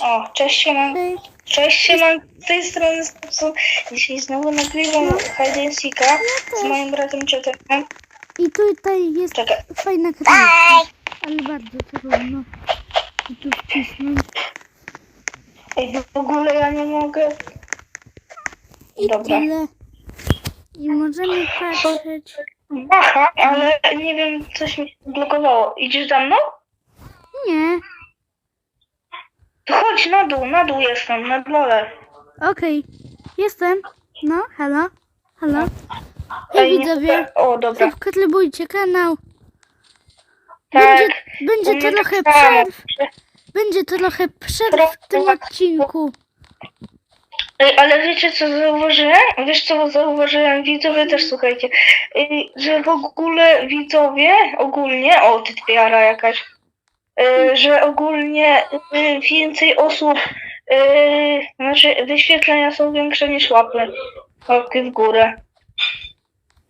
O, cześć Sieman. Cześć. Sieman, z tej strony Stopsu. Dzisiaj znowu nagrywam Hide and Seeka z moim bratem Ciotekiem. I tutaj jest Czekaj. fajna kratka, ale bardzo trudno. I tu wcisnąć. Ej, w ogóle ja nie mogę. I Dobra. tyle. I możemy patrzeć. Aha, ale nie wiem, coś mi blokowało. Idziesz za mną? Nie. Chodź na dół, na dół jestem, na dole. Okej. Jestem. No, halo. Halo. Ej, Hej nie- widzowie. O, dobra. Subskrybujcie kanał. Tak. Będzie, u będzie mnie trochę tak samo. przerw. Będzie trochę przerw w tym odcinku. Ej, ale wiecie co zauważyłem? Wiesz co zauważyłem? Widzowie też słuchajcie. Ej, że w ogóle widzowie, ogólnie, o ty tiara jakaś, Ej, że ogólnie y, więcej osób, y, znaczy wyświetlenia są większe niż łapy. Łapki w górę.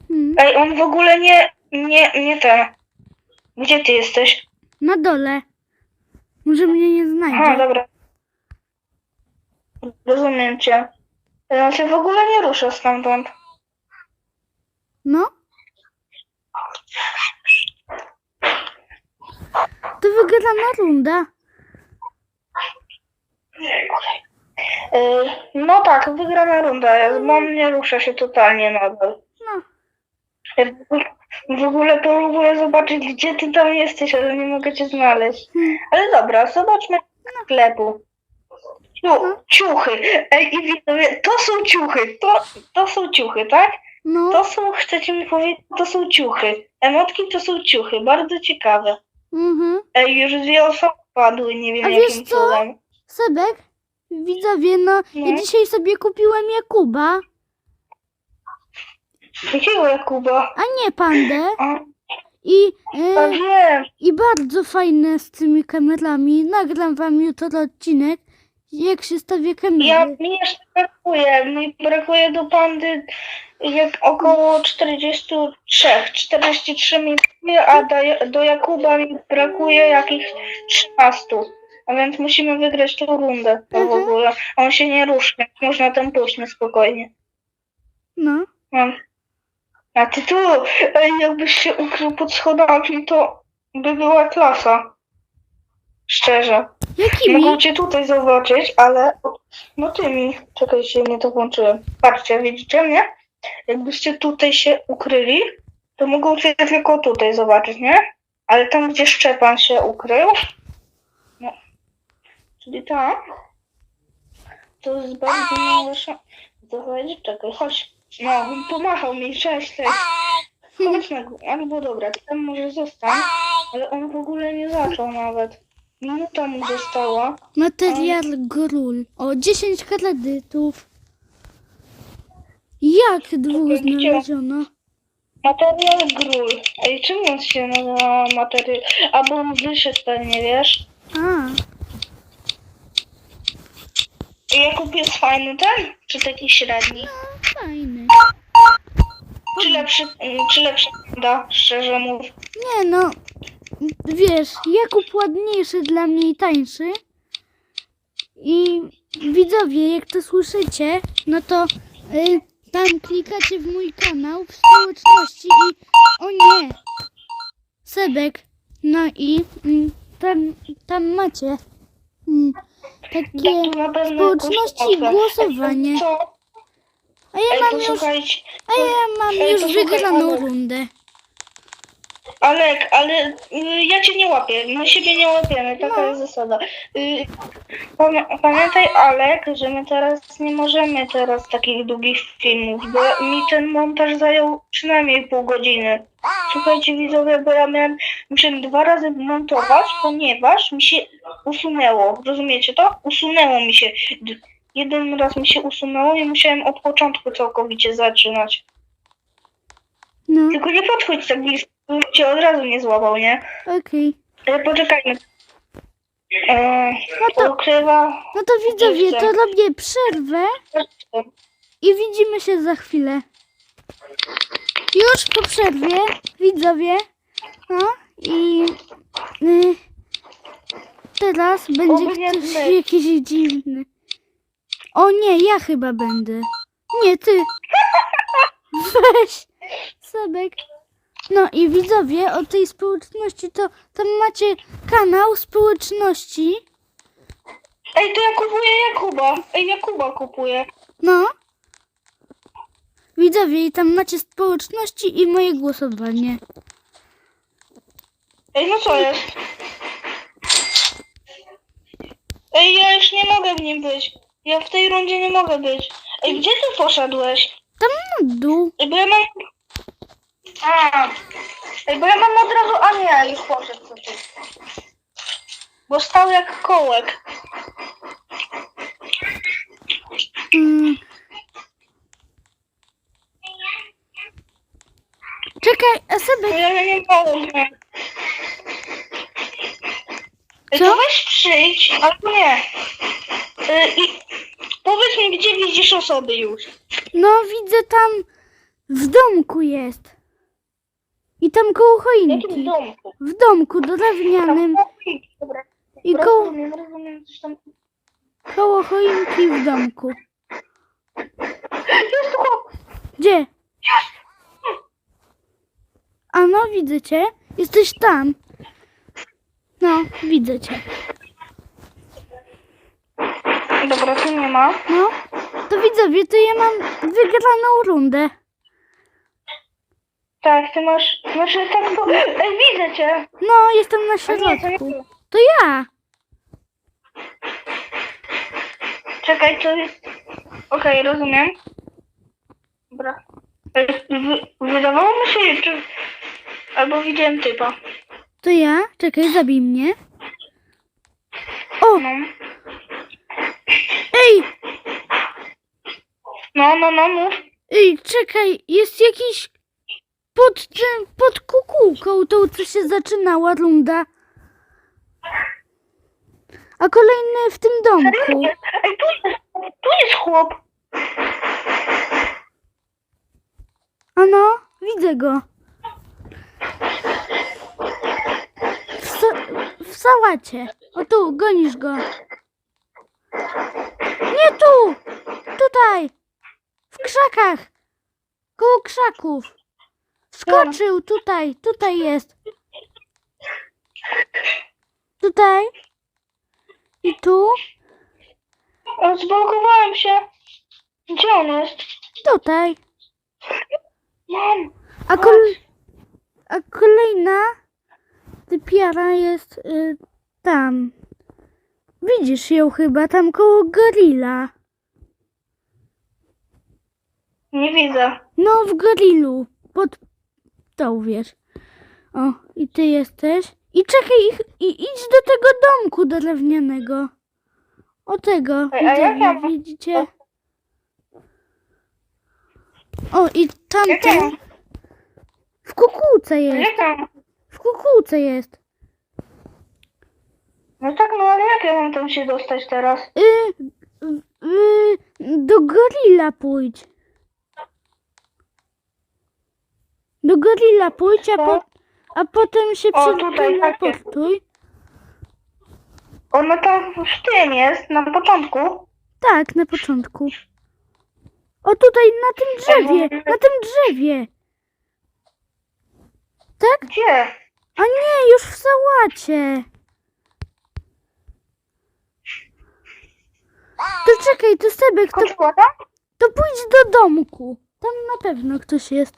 Hmm. Ej, on w ogóle nie, nie, nie ten. Gdzie ty jesteś? Na dole. Może mnie nie Aha, znajdzie. dobra. Rozumiem cię. On się w ogóle nie rusza stamtąd. No. To wygrana runda. Yy, No tak, wygrana runda jest, bo on nie rusza się totalnie nadal. No. Ja w- W ogóle próbuję zobaczyć, gdzie ty tam jesteś, ale nie mogę cię znaleźć. Hmm. Ale dobra, zobaczmy sklepu. Ciu, ciuchy. Ej, i widzowie, to są ciuchy, to, to są ciuchy, tak? No. To są, chcecie mi powiedzieć, to są ciuchy. Emotki to są ciuchy, bardzo ciekawe. Mhm. Ej, już dwie osoby padły, nie wiem A jakim wiesz co? cudem. Sebek, widzowie, no, ja No. dzisiaj sobie kupiłem Jakuba, Jakiego Jakuba? a nie pandę. A, I, a e, wiem. I bardzo fajne z tymi kamerami. Nagram wam jutro odcinek, jak się stawia kamery. Ja, mi jeszcze brakuje, mi brakuje do pandy jak około 43, 43 mi brakuje, a do, do Jakuba mi brakuje jakichś 13. A więc musimy wygrać tą rundę to w Mhm. ogóle. On się nie ruszy, więc można tam pójść na spokojnie. No. Mam. A ty tu, ej, jakbyś się ukrył pod schodami, to by była klasa. Szczerze. Jakimi? Mogą cię tutaj zobaczyć, ale no tymi. Czekajcie, nie to włączyłem. Patrzcie, widzicie mnie? Jakbyście tutaj się ukryli, to mogą cię tylko tutaj zobaczyć, nie? Ale tam, gdzie Szczepan się ukrył, no, czyli tam, to jest bardzo szansa. Zobaczyć, czekaj, chodź. No, on pomachał mi, cześć, cześć. Chodź na górę, albo dobra, tam może zostań, ale on w ogóle nie zaczął nawet. Minuta mu została. Materiał grul. O, 10 kredytów. Jak dwóch Gdzie? znaleziono? Materiał gról. Ej, czym on się nazywa materiał? Albo on wyszedł pewnie, wiesz? A, I Jakub jest fajny ten? Czy taki średni? fajny. Czy lepszy, mm, czy lepszy da, szczerze mówiąc. Nie no, wiesz, Jakub ładniejszy dla mnie i tańszy. I widzowie, jak to słyszycie, no to y, tam klikacie w mój kanał w społeczności i o nie, Sebek, no i mm, tam, tam macie mm, takie pewno społeczności jakąś głosowanie. A ja mam już, a ja mam już wygraną rundę. Alek, ale y, ja cię nie łapię. My siebie nie łapiemy, taka No. jest zasada. Y, pamię- pamiętaj, Alek, że my teraz nie możemy teraz takich długich filmów, bo mi ten montaż zajął przynajmniej pół godziny. Słuchajcie widzowie, bo ja miałem, musiałem dwa razy montować, ponieważ mi się usunęło. Rozumiecie to? Usunęło mi się. Jeden raz mi się usunęło i musiałem od początku całkowicie zaczynać. No, Tylko nie podchodź tak blisko, cię od razu nie złapał, nie? okej. Ale poczekajmy. Eee, No to- ukrywa. No to widzowie, to robię przerwę i widzimy się za chwilę. Już po przerwie, widzowie. No i y, teraz będzie Oby nie ktoś ty. jakiś dziwny. O nie, ja chyba będę. Nie, ty. Weź, Sebek. No i widzowie o tej społeczności, to tam macie kanał społeczności. Ej, to ja kupuję Jakuba. Ej, Jakuba kupuję. No. Widzowie, i tam macie społeczności i moje głosowanie. Ej, no co jest? Ej, ja już nie mogę w nim być. Ja w tej rundzie nie mogę być. Ej, gdzie ty poszedłeś? Tam na dół. Ej, bo ja mam... A, Ej, bo ja mam od razu... A nie, już poszedł tutaj. Bo stał jak kołek. Mm. Czekaj, a Sebek, ja nie mogę. Co? to weź przyjdź, albo nie. Ej, i powiedz mi, gdzie widzisz osoby już. no widzę tam w domku jest. I tam koło choinki. domku? W domku drewnianym. Dobra. I koło, Rozumiem, rozumiem, coś tam... koło choinki w domku. Jest! Gdzie? A no, widzę cię. Jesteś tam. No, widzę cię. Dobra, tu nie ma. No, to widzowie, to ja mam wygraną rundę. Tak, ty masz... Znaczy tak to... Ej, widzę cię! No, jestem na A nie, to nie środku. ty. To ja. Czekaj, to jest... Okej, rozumiem. Dobra. Ej, Wy, wydawało mi się, czy... Albo widziałem typa. To ja. Czekaj, zabij mnie. O, No. ej, No, no, no, mów. ej, czekaj, jest jakiś pod tym, pod kukułką, tą co się zaczynała runda. A kolejny w tym domku. Ej, tu jest, tu jest chłop. A no, widzę go. W, sa- w sałacie. O tu, gonisz go. Nie tu! Tutaj! W krzakach! Koło krzaków. Skoczył tutaj, tutaj jest. Tutaj. I tu, zblokowałem się. Gdzie on jest? tutaj. Mam. A, kol- a kolejna typiara jest y, tam. Widzisz ją chyba, tam koło gorilla. Nie widzę. No, w gorillu. Pod tą, wiesz. O, i ty jesteś. I czekaj, ich, i idź do tego domku drewnianego. O tego, Ej, a jak ja widzowie, mam- widzicie? O, i Jak ja tamten mam? w kukułce jest. Jak ja mam? W kukułce jest. No tak, no ale jak ja mam tam się dostać teraz? Y, y, do gorilla pójdź. Do gorilla pójdź, a, po, a potem się O, tutaj, przeteleportuj. Ono tam w tym jest, na początku. Tak, na początku. O, tutaj na tym drzewie, na tym drzewie. Tak? Gdzie? A nie, już w sałacie. To czekaj, to Sebek, to, tam? to pójdź do domku. Tam na pewno ktoś jest.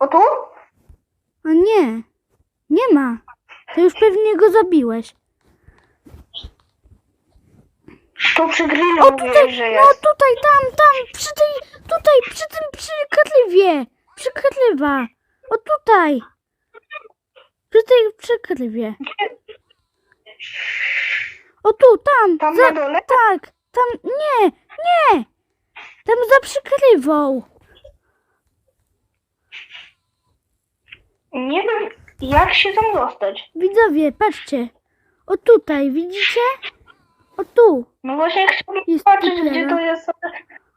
O tu? A nie, nie ma. To już pewnie go zabiłeś. Tu przy grillu O tutaj, że no jest. tutaj, tam, tam, przy tej, tutaj, przy tym przykrywie. Przykrywa. O tutaj. Przy tej przykrywie. O tu, tam. Tam za, na dole? Tak, tam, nie, nie. Tam za przykrywą. Nie wiem, jak się tam dostać. Widzowie, patrzcie. O tutaj, widzicie? O tu, No właśnie chciałbym Jest zobaczyć, gdzie to jest.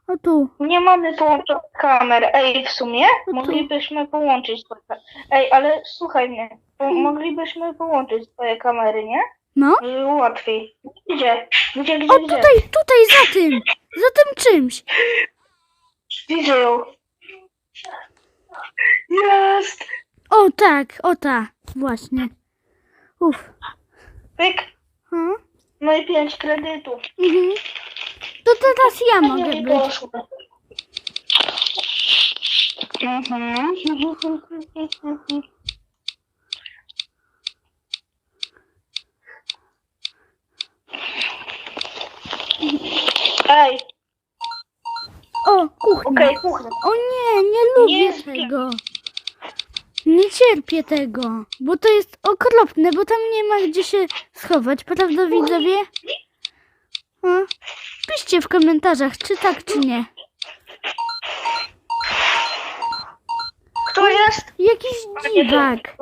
o tu. Nie mamy połączonych kamer. Ej, w sumie moglibyśmy połączyć. trochę. Ej, ale słuchaj mnie. Po, moglibyśmy połączyć twoje kamery, nie? No. Żeby łatwiej. Gdzie? Gdzie, gdzie, O, gdzie? tutaj, tutaj, za tym. Za tym czymś. Widzę ją. Jest! O, tak, o ta. Właśnie. Uff. Pyk. O. No i pięć kredytów. Mhm. To teraz ja Nie mogę mi być. poszło. Mhm. Ej, O, kuchnia. okej, kuchnia. O nie, nie lubię Nie jest tego. Nie cierpię tego, bo to jest okropne, bo tam nie ma gdzie się schować, prawda widzowie? O, piszcie w komentarzach, czy tak, czy nie. Kto jest? Jakiś dziwak,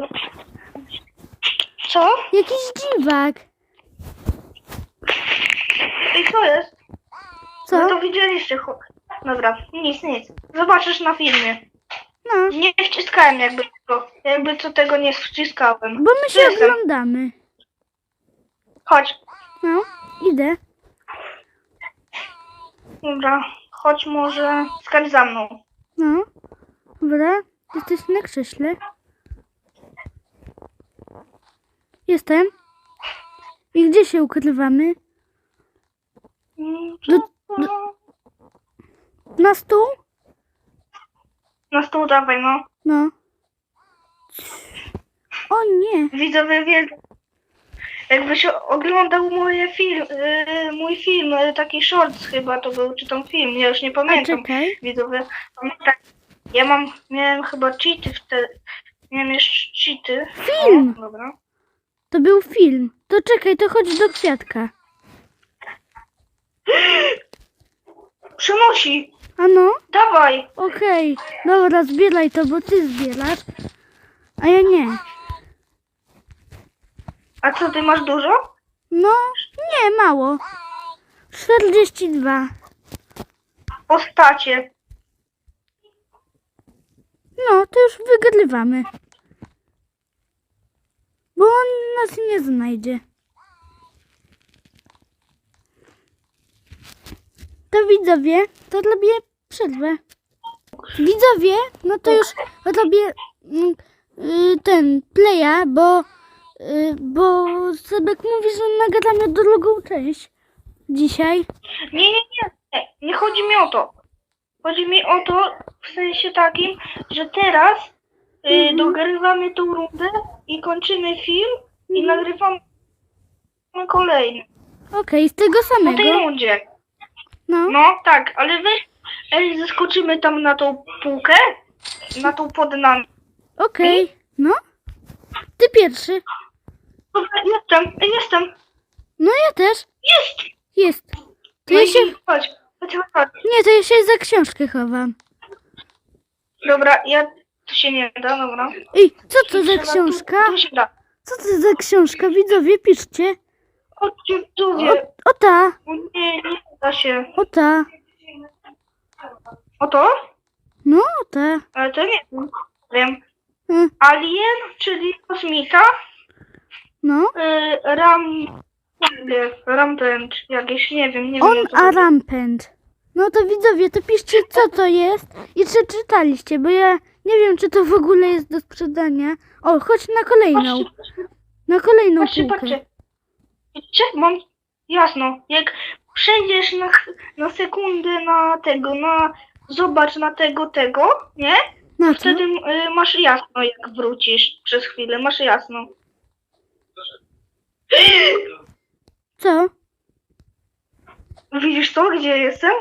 Co? jakiś dziwak. I kto jest? No Co? to widzieliście. cho- Dobra, nic, nic. Zobaczysz na filmie. No, Nie wciskałem jakby tego. Jakby co tego nie wciskałem. bo my się Jestem. oglądamy. Chodź. No, idę. Dobra, chodź może. Skacz za mną. No, dobra, jesteś na krześle. Jestem. I gdzie się ukrywamy? Do- Na stół? Na stół dawaj, no. No. O nie. Widzowie wiedzą. Jakby się oglądał moje film, yy, mój film, yy, taki shorts chyba to był, czy tam film, ja już nie pamiętam. czekaj. Widzowie, pamiętam. Ja mam, miałem chyba cheaty wtedy. Miałem jeszcze cheaty. Film. O, dobra. To był film. To czekaj, to chodź do kwiatka. Przynosi! A no, Dawaj! okej. Dobra, zbieraj to, bo ty zbierasz. A ja nie. A co, ty masz dużo? No, nie, mało. 42. Postacie. No, to już wygrywamy. Bo on nas nie znajdzie. To widzowie, to robię przerwę. Widzowie, no to już robię y, ten playa, bo y, bo Sebek mówi, że nagramy drugą część dzisiaj. Nie, nie, nie, nie. Chodzi mi o to. Chodzi mi o to w sensie takim, że teraz y, Mhm. dogrywamy tą rundę i kończymy film i Mhm. nagrywamy kolejny. Okej, z tego Po tej samego. rundzie. No, No tak, ale weź, ej, zeskoczymy tam na tą półkę, na tą pod nami. Okej. No, ty pierwszy. Dobra, Jestem, jestem. No ja też. Jest! Jest. To ja się... chodź, chodź, chodź, chodź. Nie, to ja się za książkę chowam. Dobra, ja... Tu się nie da, dobra. Ej, co to za Trzeba książka? Tu, się da. Co to za książka? Widzowie, piszcie. Chodźcie, tu O, wie. o ta, Nie, nie da się. o ta. O to? No, o ta. Ale to nie wiem. Wiem. Mm, Alien, czyli kosmita. No, Y, ram... nie, Rampant jakieś, nie wiem, nie wiem. on to a rampant. No to widzowie, to piszcie co to jest i czy czytaliście, bo ja nie wiem, czy to w ogóle jest do sprzedania. O, chodź na kolejną, Patrzcie, na kolejną patrzcie, półkę. patrzcie. Widzicie? Mam... Jasno, jak przejdziesz na, na sekundę na tego, na... Zobacz na tego, tego, nie? Na co? Wtedy y, masz jasno, jak wrócisz przez chwilę, masz jasno. Co? Widzisz to, gdzie jestem?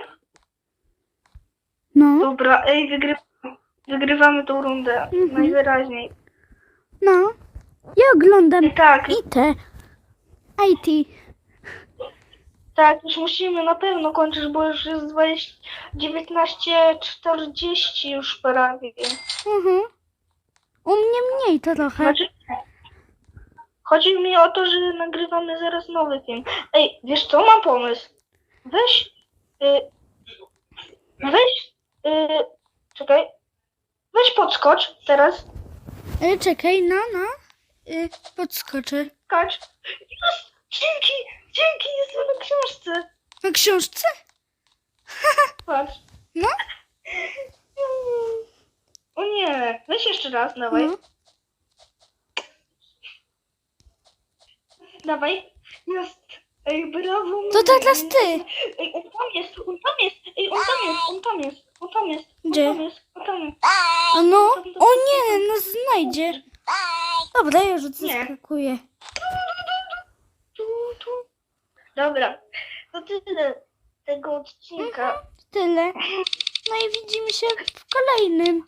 No, Dobra, ej, wygrywamy, wygrywamy tą rundę. Mhm. Najwyraźniej. no. Ja oglądam I tak, IT. IT. Tak, już musimy na pewno kończyć, bo już jest 20, 19.40 już prawie. Mhm. U mnie mniej trochę. Znaczy, chodzi mi o to, że nagrywamy zaraz nowy film. Ej, wiesz co, mam pomysł. Weź, y, weź, y, czekaj, weź podskocz teraz, E, czekaj, no, no. E, podskoczę. skacz. Jest, Dzięki, dzięki, jest na książce. Na książce? Patrz. No. O nie, weź jeszcze raz, dawaj. No. Dawaj. Jest. Ej, brawo. To teraz ty. Ej, on tam jest, on tam jest. Ej, on tam jest, on tam jest, on tam jest. On Gdzie? tam jest, on tam jest. A no, o nie, nas znajdzie. Dobra, ja już Nie. Dobra, to tyle tego odcinka. Tyle. No i widzimy się w kolejnym.